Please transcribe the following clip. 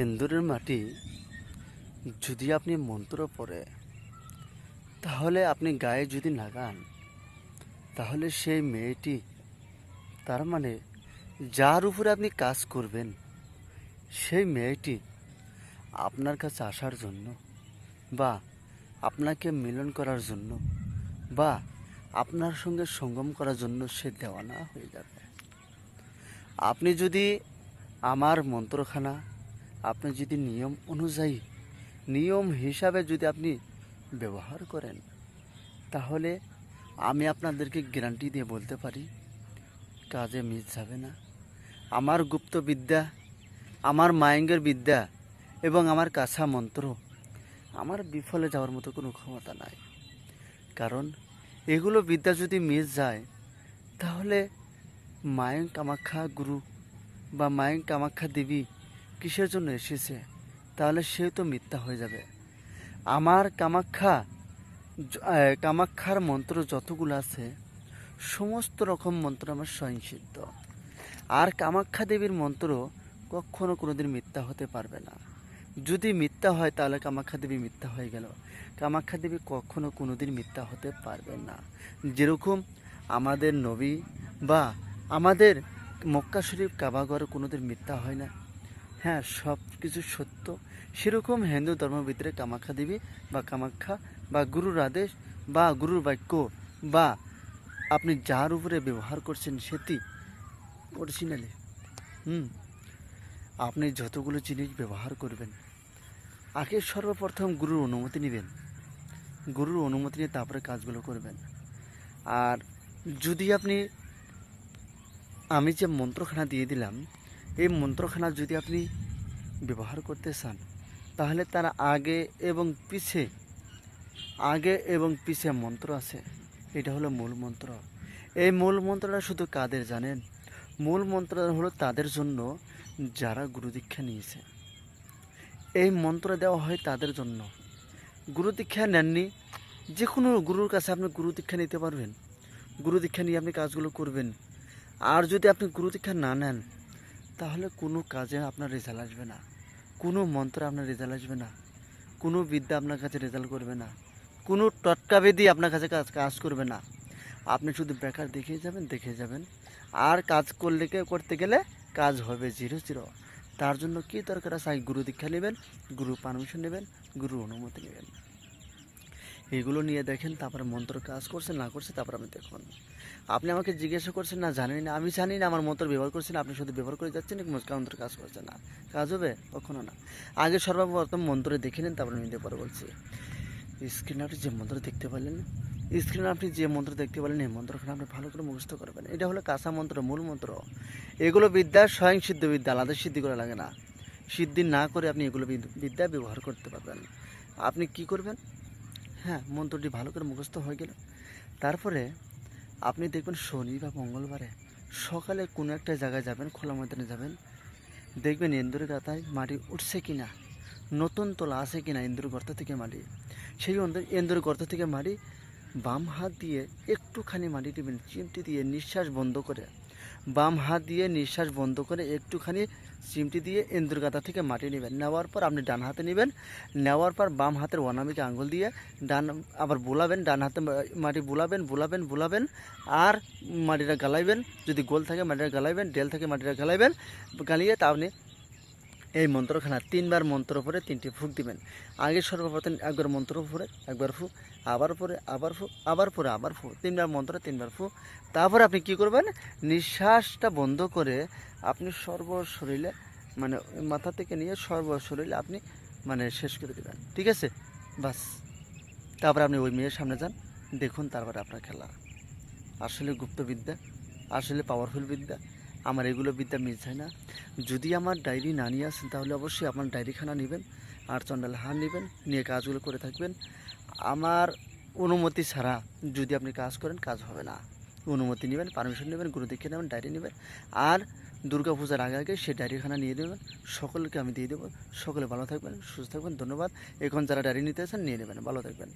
এন্দুরের মাটি যদি আপনি মন্ত্র পড়ে, তাহলে আপনি গায়ে যদি লাগান তাহলে সেই মেয়েটি, তার মানে যার উপরে আপনি কাজ করবেন, সেই মেয়েটি আপনার কাছে আসার জন্য বা আপনাকে মিলন করার জন্য বা আপনার সঙ্গে সঙ্গম করার জন্য সে দেওয়ানা হয়ে যাবে। আপনি যদি আমার মন্ত্রখানা আপনি যদি নিয়ম অনুযায়ী, নিয়ম হিসাবে যদি আপনি ব্যবহার করেন, তাহলে আমি আপনাদেরকে গ্যারান্টি দিয়ে বলতে পারি, কাজে মিস যাবে না। আমার গুপ্ত বিদ্যা, আমার মায়েঙ্গের বিদ্যা এবং আমার কাছা মন্ত্র আমার বিফলে যাওয়ার মতো কোনো ক্ষমতা নাই। কারণ এগুলো বিদ্যা যদি মিস যায়, তাহলে মায়ং কামাখ্যা গুরু বা মায়ং কামাখ্যা দেবী কিসের জন্য এসেছে? তাহলে সে তো মিথ্যা হয়ে যাবে। আমার কামাখ্যা কামাখ্যার মন্ত্র যতগুলো আছে, সমস্ত রকম মন্ত্র আমার স্বয়ংসিদ্ধ। আর কামাখ্যা দেবীর মন্ত্র কখনো কোনোদিন মিথ্যা হতে পারবে না। যদি মিথ্যা হয়, তাহলে কামাখ্যা দেবী মিথ্যা হয়ে গেল। কামাখ্যা দেবী কখনো কোনোদিন মিথ্যা হতে পারবে না। যেরকম আমাদের নবী বা আমাদের মক্কা শরীফ কাবাগর কোনোদিন মিথ্যা হয় না। হ্যাঁ সব কিছু সত্য। সেরকম হিন্দু ধর্মের ভিতরে কামাখ্যা দেবী বা কামাখ্যা বা গুরুর আদেশ বা গুরুর বাক্য বা আপনি যার উপরে ব্যবহার করছেন সেটি অরিজিনালি হুম, আপনি যতগুলো জিনিস ব্যবহার করবেন, আগে সর্বপ্রথম গুরুর অনুমতি নেবেন। গুরুর অনুমতি নিয়ে তারপরে কাজগুলো করবেন। আর যদি আপনি আমি যে মন্ত্রখানা দিয়ে দিলাম এই মন্ত্রখানা যদি আপনি ব্যবহার করতে চান, তাহলে তার আগে এবং পিছে, আগে এবং পিছে মন্ত্র আছে। এটা হলো মূল মন্ত্র। এই মূল মন্ত্রটা শুধু কাদের জানেন? মূল মন্ত্র হলো তাদের জন্য যারা গুরুদীক্ষা নিয়েছে। এই মন্ত্র দেওয়া হয় তাদের জন্য। গুরুদীক্ষা নেননি, যে কোনো গুরুর কাছে আপনি গুরুদীক্ষা নিতে পারবেন। গুরুদীক্ষা নিয়ে আপনি কাজগুলো করবেন। আর যদি আপনি গুরুদীক্ষা না নেন তাহলে কোনো কাজে আপনার রেজাল্ট আসবে না। কোনো মন্ত্র আপনার রেজাল্ট আসবে না। কোনো বিদ্যা আপনার কাছে রেজাল্ট করবে না। কোনো টটকা বেদি আপনার কাছে কাজ কাজ করবে না। আপনি শুধু বেকার দেখে যাবেন দেখে যাবেন। আর কাজ করলে করতে গেলে কাজ হবে জিরো জিরো তার জন্য কি দরকার আছে? গুরু দীক্ষা নেবেন গুরু পারমিশন নেবেন গুরু অনুমতি নেবেন। এগুলো নিয়ে দেখেন, তারপরে মন্ত্র কাজ করছে, না করছে, তারপর আপনি দেখুন। আপনি আমাকে জিজ্ঞাসা করছেন, না জানেন না, আমি জানি না, আমার মন্ত্র ব্যবহার করছেন, আপনি শুধু ব্যবহার করে যাচ্ছেন মন্ত্র কাজ করছে, না। কাজ হবে? কখনো না। আগে সর্বপ্রথম মন্ত্র দেখে নিন, তারপরে আমি পরে বলছি। স্ক্রিনে আপনি যে মন্ত্র দেখতে পারলেন স্ক্রিনে আপনি যে মন্ত্র দেখতে পারলেন এই মন্ত্রখানে আপনি ভালো করে মুখস্থ করবেন। এটা হলো কাঁচা মন্ত্র, মূল মন্ত্র। এগুলো বিদ্যা স্বয়ং সিদ্ধ বিদ্যা, আলাদা সিদ্ধি করা লাগে না। সিদ্ধি না করে আপনি এগুলো বিদ- বিদ্যা ব্যবহার করতে পারবেন। আপনি কি করবেন? হ্যাঁ মন্ত্রটি ভালো করে মুখস্থ হয়ে গেল। তারপরে আপনি দেখবেন শনি বা মঙ্গলবারে সকালে কোনো একটা জায়গায় যাবেন, খোলা ময়দানে যাবেন। দেখবেন ইন্দুরের গাতায় মাটি উঠছে কি না নতুন তোলা আছে কিনা ইন্দুর গর্ত থেকে মাটি। সেই ইন্দুর গর্ত থেকে মাটি বাম হাত দিয়ে একটুখানি মাটি নেবেন চিমটি দিয়ে নিঃশ্বাস বন্ধ করে বাম হাত দিয়ে নিঃশ্বাস বন্ধ করে একটুখানি চিমটি দিয়ে ইন্দুর গাঁদা থেকে মাটি নেবেন। নেওয়ার পর আপনি ডান হাতে নেবেন। নেওয়ার পর বাম হাতের অনামিকে আঙুল দিয়ে ডান, আবার বোলাবেন, ডান হাতে মাটি বোলাবেন বোলাবেন বোলাবেন, আর মাটিটা গালাইবেন। যদি গোল থাকে মাটিটা গালাইবেন, ডেল থাকে মাটিটা গালাইবেন, গালিয়ে তা আপনি এই মন্ত্রখানা তিনবার মন্ত্র পরে তিনটি ফুক দিবেন। আগে সর্বপ্রথম একবার মন্ত্র পরে একবার ফু আবার পরে আবার ফু আবার পরে আবার ফু তিনবার মন্ত্র, তিনবার ফু তারপর আপনি কি করবেন? নিঃশ্বাসটা বন্ধ করে আপনি সর্ব শরীরে মানে মাথা থেকে নিয়ে সর্ব শরীরে আপনি মানে শেষ করে দেবেন। ঠিক আছে? বাস। তারপর আপনি ওই মেয়ের সামনে যান, দেখুন তারপরে আপনার খেলা। আসলে গুপ্তবিদ্যা, আসলে পাওয়ারফুল বিদ্যা। আমার এগুলো বিদ্যা মিস হয় না। যদি আমার ডায়েরি না নিয়ে আসেন, তাহলে অবশ্যই আপনার ডায়েরিখানা নেবেন, আর চন্ডাল হার নেবেন, নিয়ে কাজগুলো করে থাকবেন। আমার অনুমতি ছাড়া যদি আপনি কাজ করেন, কাজ হবে না। অনুমতি নেবেন, পারমিশন নেবেন, গুরু দীক্ষা নেবেন, ডায়েরি নেবেন, আর দুর্গা পূজার আগে আগে সেই ডায়েরিখানা নিয়ে নেবেন। সকলকে আমি দিয়ে দেবো। সকলে ভালো থাকবেন, সুস্থ থাকবেন, ধন্যবাদ। এখন যারা ডায়েরি নিতে আছেন নিয়ে নেবেন। ভালো থাকবেন।